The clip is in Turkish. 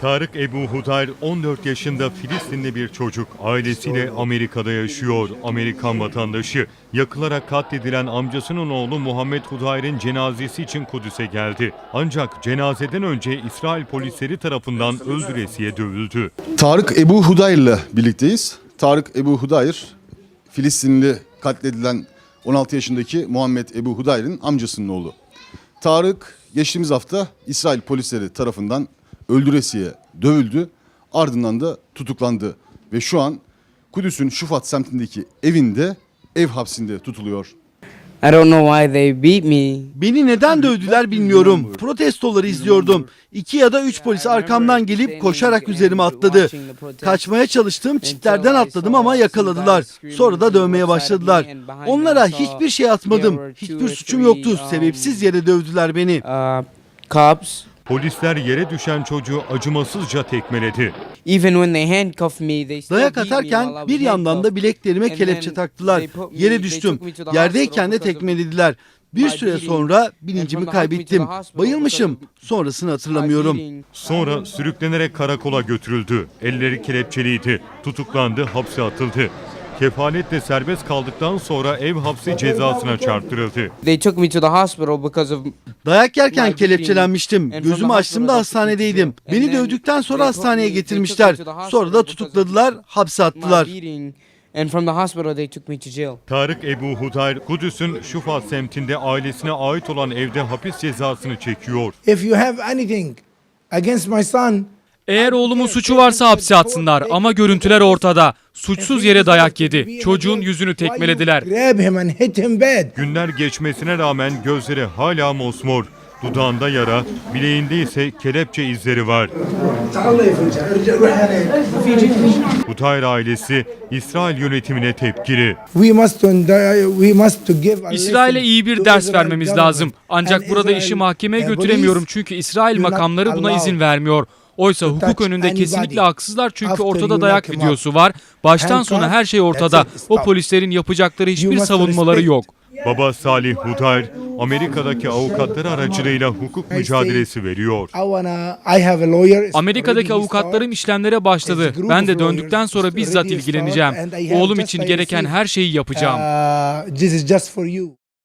Tarık Ebu Hudayr 14 yaşında Filistinli bir çocuk. Ailesiyle Amerika'da yaşıyor. Amerikan vatandaşı. Yakılarak katledilen amcasının oğlu Muhammed Hudayr'in cenazesi için Kudüs'e geldi. Ancak cenazeden önce İsrail polisleri tarafından öldüresiye dövüldü. Tarık Ebu Hudayr ile birlikteyiz. Tarık Ebu Hudayr, Filistinli katledilen 16 yaşındaki Muhammed Ebu Hudayr'in amcasının oğlu. Tarık geçtiğimiz hafta İsrail polisleri tarafından öldüresiye dövüldü. Ardından da tutuklandı ve şu an Kudüs'ün Şufat semtindeki evinde ev hapsinde tutuluyor. I don't know why they beat me. Beni neden dövdüler bilmiyorum. Protestoları izliyordum. İki ya da üç polis arkamdan gelip koşarak üzerime atladı. Kaçmaya çalıştığım çitlerden atladım ama yakaladılar. Sonra da dövmeye başladılar. Onlara hiçbir şey atmadım. Hiçbir suçum yoktu. Sebepsiz yere dövdüler beni. Uh, cops. Polisler yere düşen çocuğu acımasızca tekmeledi. Dayak atarken bir yandan da bileklerime kelepçe taktılar. Yere düştüm. Yerdeyken de tekmelediler. Bir süre sonra bilincimi kaybettim. Bayılmışım. Sonrasını hatırlamıyorum. Sonra sürüklenerek karakola götürüldü. Elleri kelepçeliydi. Tutuklandı, hapse atıldı. Kefaletle serbest kaldıktan sonra ev hapsi cezasına çarptırıldı. They took me to the hospital because of Dayak yerken kelepçelenmiştim. Gözümü took me hastanedeydim. Beni dövdükten sonra hastaneye getirmişler. Sonra da tutukladılar, hapse attılar. And from the hospital they took me to jail. Tarık Ebu Hudayr, Kudüs'ün Şufat semtinde ailesine ait olan evde hapis cezasını çekiyor. If you have anything against my son, Eğer oğlumun suçu varsa hapse atsınlar ama görüntüler ortada. Suçsuz yere dayak yedi. Çocuğun yüzünü tekmelediler. Günler geçmesine rağmen gözleri hala mosmor. Dudağında yara, bileğinde ise kelepçe izleri var. Hudayr ailesi İsrail yönetimine tepkili. İsrail'e iyi bir ders vermemiz lazım. Ancak burada işi mahkemeye götüremiyorum çünkü İsrail makamları buna izin vermiyor. Oysa hukuk önünde kesinlikle haksızlar çünkü ortada dayak videosu var. Baştan sona her şey ortada. O polislerin yapacakları hiçbir savunmaları yok. Baba Salih Hudayr, Amerika'daki avukatları aracılığıyla hukuk mücadelesi veriyor. Amerika'daki avukatlarım işlemlere başladı. Ben de döndükten sonra bizzat ilgileneceğim. Oğlum için gereken her şeyi yapacağım.